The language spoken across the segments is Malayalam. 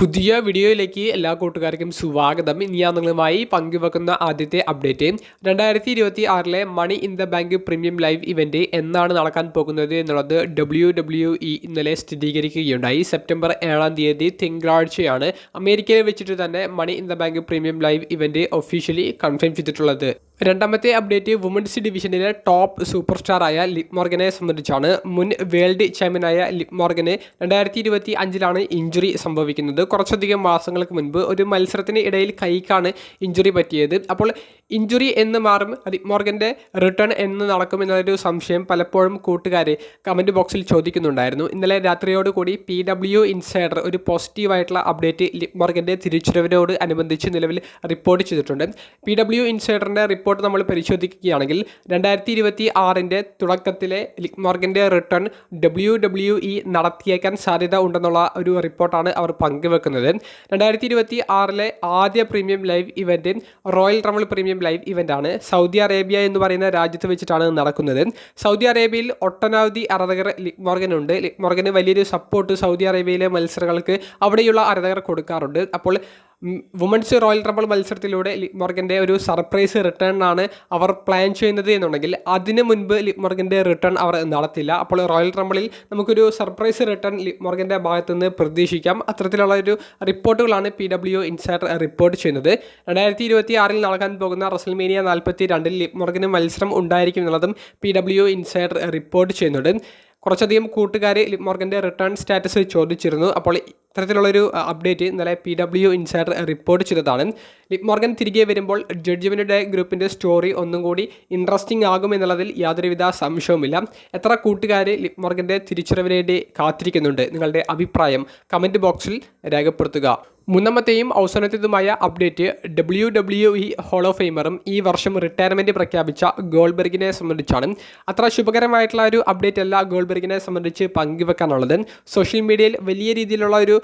പുതിയ വീഡിയോയിലേക്ക് എല്ലാ കൂട്ടുകാർക്കും സ്വാഗതം. ഇനി ഞാൻ നിങ്ങളുമായി പങ്കുവെക്കുന്ന ആദ്യത്തെ അപ്ഡേറ്റ് രണ്ടായിരത്തി ഇരുപത്തി ആറിലെ money in the bank premium live event എന്നാണ് നടക്കാൻ പോകുന്നത് എന്നുള്ളത് ഡബ്ല്യു ഡബ്ല്യു ഇ ഇന്നലെ സ്ഥിരീകരിക്കുകയുണ്ടായി. സെപ്റ്റംബർ ഏഴാം തീയതി തിങ്കളാഴ്ചയാണ് അമേരിക്കയിൽ വെച്ചിട്ട് തന്നെ money in the bank premium live event officially confirm ചെയ്തിട്ടുള്ളത്. രണ്ടാമത്തെ അപ്ഡേറ്റ് വുമൻസ് ഡിവിഷനിലെ ടോപ്പ് സൂപ്പർ സ്റ്റാറായ ലിപ് മോർഗനെ സംബന്ധിച്ചാണ് മുൻ വേൾഡ് ചാമ്പ്യനായ ലിപ് മോർഗന് രണ്ടായിരത്തി ഇരുപത്തി അഞ്ചിലാണ് ഇഞ്ചുറി സംഭവിക്കുന്നത്. കുറച്ചധികം മാസങ്ങൾക്ക് മുൻപ് ഒരു മത്സരത്തിന് ഇടയിൽ കൈക്കാണ് ഇഞ്ചുറി പറ്റിയത്. അപ്പോൾ ഇഞ്ചുറി എന്ന് മാറും ലിപ് മോർഗന്റെ റിട്ടേൺ എന്ന് നടക്കും എന്നൊരു സംശയം പലപ്പോഴും കൂട്ടുകാർ കമന്റ് ബോക്സിൽ ചോദിക്കുന്നുണ്ടായിരുന്നു. ഇന്നലെ രാത്രിയോടുകൂടി പി ഡബ്ല്യു ഇൻസൈഡർ ഒരു പോസിറ്റീവായിട്ടുള്ള അപ്ഡേറ്റ് ലിപ് മോർഗന്റെ തിരിച്ചുവരവിനോട് അനുബന്ധിച്ച് നിലവിൽ റിപ്പോർട്ട് ചെയ്തിട്ടുണ്ട്. പി ഡബ്ല്യു ഇൻസൈഡറിന്റെ റിപ്പോർട്ട് നമ്മൾ പരിശോധിക്കുകയാണെങ്കിൽ രണ്ടായിരത്തി ഇരുപത്തി ആറിന്റെ തുടക്കത്തിലെ ലിക് മോർഗന്റെ റിട്ടേൺ ഡബ്ല്യു ഡബ്ല്യു ഇ നടത്തിയേക്കാൻ സാധ്യത ഉണ്ടെന്നുള്ള ഒരു റിപ്പോർട്ടാണ് അവർ പങ്കുവെക്കുന്നത്. രണ്ടായിരത്തി ഇരുപത്തി ആറിലെ ആദ്യ premium live event royal rumble premium live event ആണ് സൗദി അറേബ്യ എന്ന് പറയുന്ന രാജ്യത്ത് വെച്ചിട്ടാണ് നടക്കുന്നത്. സൗദി അറേബ്യയിൽ ഒട്ടനവധി ആരാധകർ ലിക് മോർഗൻ ഉണ്ട് ലിക് മോർഗന് വലിയൊരു സപ്പോർട്ട് സൗദി അറേബ്യയിലെ മത്സരങ്ങൾക്ക് അവിടെയുള്ള ആരാധകർ കൊടുക്കാറുണ്ട്. അപ്പോൾ വുമൻസ് റോയൽ റബിൾ മത്സരത്തിലൂടെ മോർഗന്റെ ഒരു സർപ്രൈസ് റിട്ടേൺ ആണ് അവർ പ്ലാൻ ചെയ്യുന്നത് എന്നുണ്ടെങ്കിൽ അതിന് മുൻപ് മോർഗന്റെ റിട്ടേൺ അവർ നടത്തില്ല. അപ്പോൾ റോയൽ റബിളിൽ നമുക്കൊരു സർപ്രൈസ് റിട്ടേൺ മോർഗന്റെ ഭാഗത്തു നിന്ന് പ്രതീക്ഷിക്കാം. അത്തരത്തിലുള്ള ഒരു റിപ്പോർട്ടുകളാണ് പി ഡബ്ല്യു ഇൻസൈഡർ റിപ്പോർട്ട് ചെയ്യുന്നത്. രണ്ടായിരത്തി ഇരുപത്തി ആറിൽ നടക്കാൻ പോകുന്ന റസൽമേനിയ നാൽപ്പത്തി രണ്ടിൽ മോർഗന് മത്സരം ഉണ്ടായിരിക്കും എന്നുള്ളതും പി ഡബ്ല്യു ഇൻസൈഡർ റിപ്പോർട്ട് ചെയ്യുന്നുണ്ട്. കുറച്ചധികം കൂട്ടുകാർ മോർഗന്റെ റിട്ടേൺ സ്റ്റാറ്റസ് ചോദിച്ചിരുന്നു. അപ്പോൾ ഇത്തരത്തിലുള്ളൊരു അപ്ഡേറ്റ് ഇന്നലെ പി ഡബ്ല്യു ഇൻസൈഡർ റിപ്പോർട്ട് ചെയ്തതാണ്. ലിപ് മോർഗൻ തിരികെ വരുമ്പോൾ ജഡ്ജ്മെന്റ് ഗ്രൂപ്പിന്റെ സ്റ്റോറി ഒന്നും കൂടി ഇൻട്രസ്റ്റിംഗ് ആകും എന്നുള്ളതിൽ യാതൊരുവിധ സംശയവുമില്ല. എത്ര കൂട്ടുകാർ ലിപ് മോർഗന്റെ തിരിച്ചറിവിനേണ്ടി കാത്തിരിക്കുന്നുണ്ട്? നിങ്ങളുടെ അഭിപ്രായം കമന്റ് ബോക്സിൽ രേഖപ്പെടുത്തുക. മൂന്നാമത്തെയും അവസാനത്തേതുമായ update W W E of ഫെയിമറും ഈ വർഷം റിട്ടയർമെന്റ് പ്രഖ്യാപിച്ച ഗോൾബെർഗിനെ സംബന്ധിച്ചാണ്. അത്ര ശുഭകരമായിട്ടുള്ള ഒരു അപ്ഡേറ്റ് അല്ല ഗോൾബെർഗിനെ സംബന്ധിച്ച് പങ്കുവെക്കാനുള്ളത്. സോഷ്യൽ മീഡിയയിൽ വലിയ രീതിയിലുള്ള ഒരു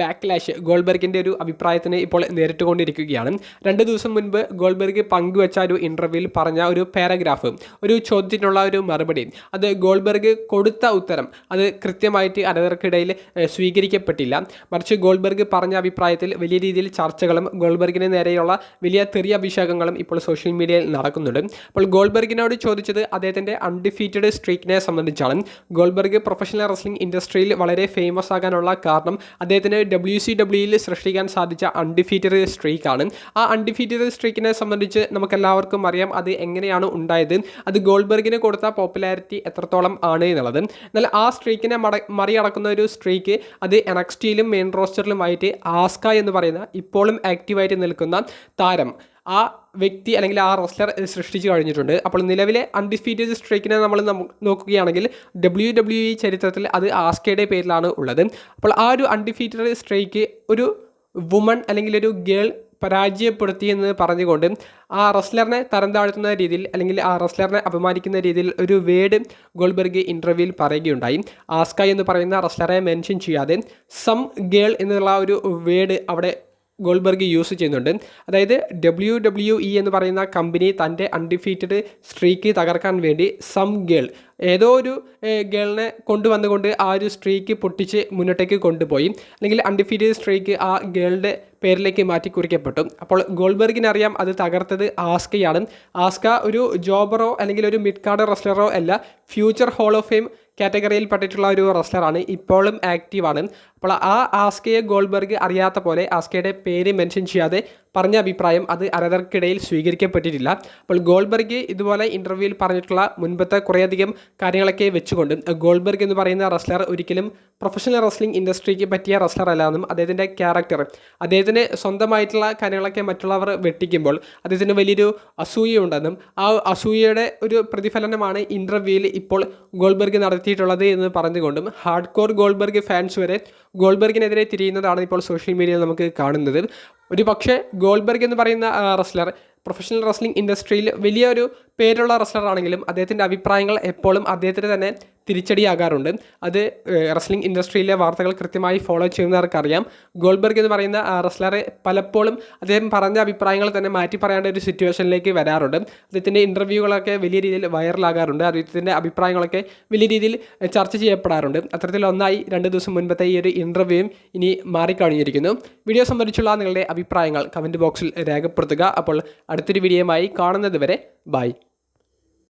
ബാക്ക്ലാഷ് ഗോൾബെർഗിന്റെ ഒരു അഭിപ്രായത്തിന് ഇപ്പോൾ നേരിട്ടുകൊണ്ടിരിക്കുകയാണ്. രണ്ട് ദിവസം മുൻപ് ഗോൾബെർഗ് പങ്കുവെച്ച ഒരു ഇന്റർവ്യൂവിൽ പറഞ്ഞ ഒരു പാരഗ്രാഫ് ഒരു ചോദ്യത്തിനുള്ള ഒരു മറുപടി. അത് ഗോൾബെർഗ് കൊടുത്ത ഉത്തരം അത് കൃത്യമായിട്ട് അനവർക്കിടയിൽ സ്വീകരിക്കപ്പെട്ടില്ല. മറിച്ച് ഗോൾബെർഗ് പറഞ്ഞ അഭിപ്രായത്തിൽ വലിയ രീതിയിൽ ചർച്ചകളും ഗോൾബർഗിന് നേരെയുള്ള വലിയ തെറിയ അഭിഷേകങ്ങളും ഇപ്പോൾ സോഷ്യൽ മീഡിയയിൽ നടക്കുന്നുണ്ട്. അപ്പോൾ ഗോൾബർഗിനോട് ചോദിച്ചത് അദ്ദേഹത്തിന്റെ അൺഡിഫീറ്റഡ് സ്ട്രീക്കിനെ സംബന്ധിച്ചാണ്. ഗോൾബർഗ് പ്രൊഫഷണൽ റെസ്ലിംഗ് ഇൻഡസ്ട്രിയിൽ വളരെ ഫേമസ് ആകാനുള്ള കാരണം അദ്ദേഹത്തിന് ഡബ്ല്യു സി ഡബ്ല്യുയിൽ സൃഷ്ടിക്കാൻ സാധിച്ച അൺഡിഫീറ്റഡ് സ്ട്രീക്കാണ് ആ അൺഡിഫീറ്റഡ് സ്ട്രീക്കിനെ സംബന്ധിച്ച് നമുക്കെല്ലാവർക്കും അറിയാം അത് എങ്ങനെയാണ് ഉണ്ടായത്. അത് ഗോൾബർഗിന് കൊടുത്ത പോപ്പുലാരിറ്റി എത്രത്തോളം ആണ് എന്നുള്ളത്. എന്നാൽ ആ സ്ട്രീക്കിനെ മറികടക്കുന്ന ഒരു സ്ട്രീക്ക് അത് എനക്സ്റ്റിയിലും മെയിൻ റോസ്റ്ററിലുമായിട്ട് ആസ്ക എന്ന് പറയുന്ന ഇപ്പോഴും ആക്റ്റീവായിട്ട് നിൽക്കുന്ന താരം. ആ വ്യക്തി അല്ലെങ്കിൽ ആ റെസ്ലർ സൃഷ്ടിച്ചു കഴിഞ്ഞിട്ടുണ്ട്. അപ്പോൾ നിലവിലെ അൺഡിസ്പ്യൂറ്റഡ് സ്ട്രൈക്കിനെ നമ്മൾ നോക്കുകയാണെങ്കിൽ ഡബ്ല്യു ഡബ്ല്യു ഇ ചരിത്രത്തിൽ അത് ആസ്കയുടെ പേരിലാണ് ഉള്ളത്. അപ്പോൾ ആ ഒരു അൺഡിഫീറ്റഡ് സ്ട്രൈക്ക് ഒരു വുമൺ അല്ലെങ്കിൽ ഒരു ഗേൾ പരാജയപ്പെടുത്തി എന്ന് പറഞ്ഞുകൊണ്ട് ആ റെസ്ലറിനെ തരം താഴ്ത്തുന്ന രീതിയിൽ അല്ലെങ്കിൽ ആ റെസ്ലറിനെ അപമാനിക്കുന്ന രീതിയിൽ ഒരു വേഡ് ഗോൾബർഗ് ഇന്റർവ്യൂവിൽ പറയുകയുണ്ടായി. ആസ്ക എന്ന് പറയുന്ന റെസ്ലറെ മെൻഷൻ ചെയ്യാതെ സം ഗേൾ എന്നുള്ള ഒരു വേഡ് അവിടെ ഗോൾബർഗ് യൂസ് ചെയ്യുന്നുണ്ട്. അതായത് ഡബ്ല്യു ഡബ്ല്യു ഇ എന്ന് പറയുന്ന കമ്പനി തന്റെ അൺഡിഫീറ്റഡ് സ്ട്രീക്ക് തകർക്കാൻ വേണ്ടി സം ഗേൾ ഏതോ ഒരു ഗേളിനെ കൊണ്ടുവന്നുകൊണ്ട് ആ ഒരു സ്ട്രീക്ക് പൊട്ടിച്ച് മുന്നോട്ടേക്ക് കൊണ്ടുപോയി. അല്ലെങ്കിൽ അൺഡിഫീറ്റഡ് സ്ട്രീക്ക് ആ ഗേളിന്റെ പേരിലേക്ക് മാറ്റി കുറിക്കപ്പെട്ടു. അപ്പോൾ ഗോൾബർഗിന് അറിയാം അത് തകർത്തത് ആസ്കയാണ്. ആസ്ക ഒരു ജോബറോ അല്ലെങ്കിൽ ഒരു മിഡ് കാർഡ് റെസ്ലറോ അല്ല ഫ്യൂച്ചർ ഹോൾ ഓഫ് ഫെയിം കാറ്റഗറിയിൽ പെട്ടിട്ടുള്ള ഒരു റെസ്ലറാണ് ഇപ്പോഴും ആക്റ്റീവാണ് അപ്പോൾ ആ ആസ്കയെ ഗോൾബർഗ് അറിയാത്ത പോലെ ആസ്കയുടെ പേര് മെൻഷൻ ചെയ്യാതെ പറഞ്ഞ അഭിപ്രായം അത് അരതർക്കിടയിൽ സ്വീകരിക്കപ്പെട്ടിട്ടില്ല. അപ്പോൾ ഗോൾബർഗ് ഇതുപോലെ ഇന്റർവ്യൂവിൽ പറഞ്ഞിട്ടുള്ള മുൻപത്തെ കുറേയധികം കാര്യങ്ങളൊക്കെ വെച്ചുകൊണ്ട് ഗോൾബർഗ് എന്ന് പറയുന്ന റസ്ലർ ഒരിക്കലും പ്രൊഫഷണൽ റസ്ലിംഗ് ഇൻഡസ്ട്രിക്ക് പറ്റിയ റസ്ലർ അല്ല എന്നും അദ്ദേഹത്തിന്റെ ക്യാരക്ടർ അദ്ദേഹത്തിന് സ്വന്തമായിട്ടുള്ള കാര്യങ്ങളൊക്കെ മറ്റുള്ളവർ വെട്ടിക്കുമ്പോൾ അദ്ദേഹത്തിന് വലിയൊരു അസൂയയുണ്ടെന്നും ആ അസൂയയുടെ ഒരു പ്രതിഫലനമാണ് ഇന്റർവ്യൂവിൽ ഇപ്പോൾ ഗോൾബർഗ് നടത്തിയിട്ടുള്ളത് എന്ന് പറഞ്ഞുകൊണ്ടും ഹാർഡ് കോർ ഗോൾബർഗ് ഫാൻസ് വരെ ഗോൾബർഗിനെതിരെ തിരിയുന്നതാണ് ഇപ്പോൾ സോഷ്യൽ മീഡിയയിൽ നമുക്ക് കാണുന്നത്. ഒരു പക്ഷേ ഗോൾബർഗ് എന്ന് പറയുന്ന റെസ്ലർ പ്രൊഫഷണൽ റെസ്ലിംഗ് ഇൻഡസ്ട്രിയിൽ വലിയൊരു പേരുള്ള റെസ്ലർ ആണെങ്കിലും അദ്ദേഹത്തിന്റെ അഭിപ്രായങ്ങൾ എപ്പോഴും അദ്ദേഹത്തിന് തന്നെ തിരിച്ചടിയാകാറുണ്ട്. അത് റെസ്ലിംഗ് ഇൻഡസ്ട്രിയിലെ വാർത്തകൾ കൃത്യമായി ഫോളോ ചെയ്യുന്നവർക്കറിയാം. ഗോൾബർഗ് എന്ന് പറയുന്ന റെസ്ലറെ പലപ്പോഴും അദ്ദേഹം പറഞ്ഞ അഭിപ്രായങ്ങൾ തന്നെ മാറ്റി പറയേണ്ട ഒരു സിറ്റുവേഷനിലേക്ക് വരാറുണ്ട്. അദ്ദേഹത്തിന്റെ ഇന്റർവ്യൂകളൊക്കെ വലിയ രീതിയിൽ വൈറലാകാറുണ്ട് അദ്ദേഹത്തിന്റെ അഭിപ്രായങ്ങളൊക്കെ വലിയ രീതിയിൽ ചർച്ച ചെയ്യപ്പെടാറുണ്ട്. അത്തരത്തിൽ ഒന്നായി രണ്ട് ദിവസം മുൻപത്തെ ഈ ഒരു ഇന്റർവ്യൂയും ഇനി മാറിക്കഴിഞ്ഞിരിക്കുന്നു. വീഡിയോ സംബന്ധിച്ചുള്ള നിങ്ങളുടെ അഭിപ്രായങ്ങൾ കമന്റ് ബോക്സിൽ രേഖപ്പെടുത്തുക. അപ്പോൾ അടുത്തൊരു വീഡിയോയുമായി കാണുന്നത് വരെ Bye.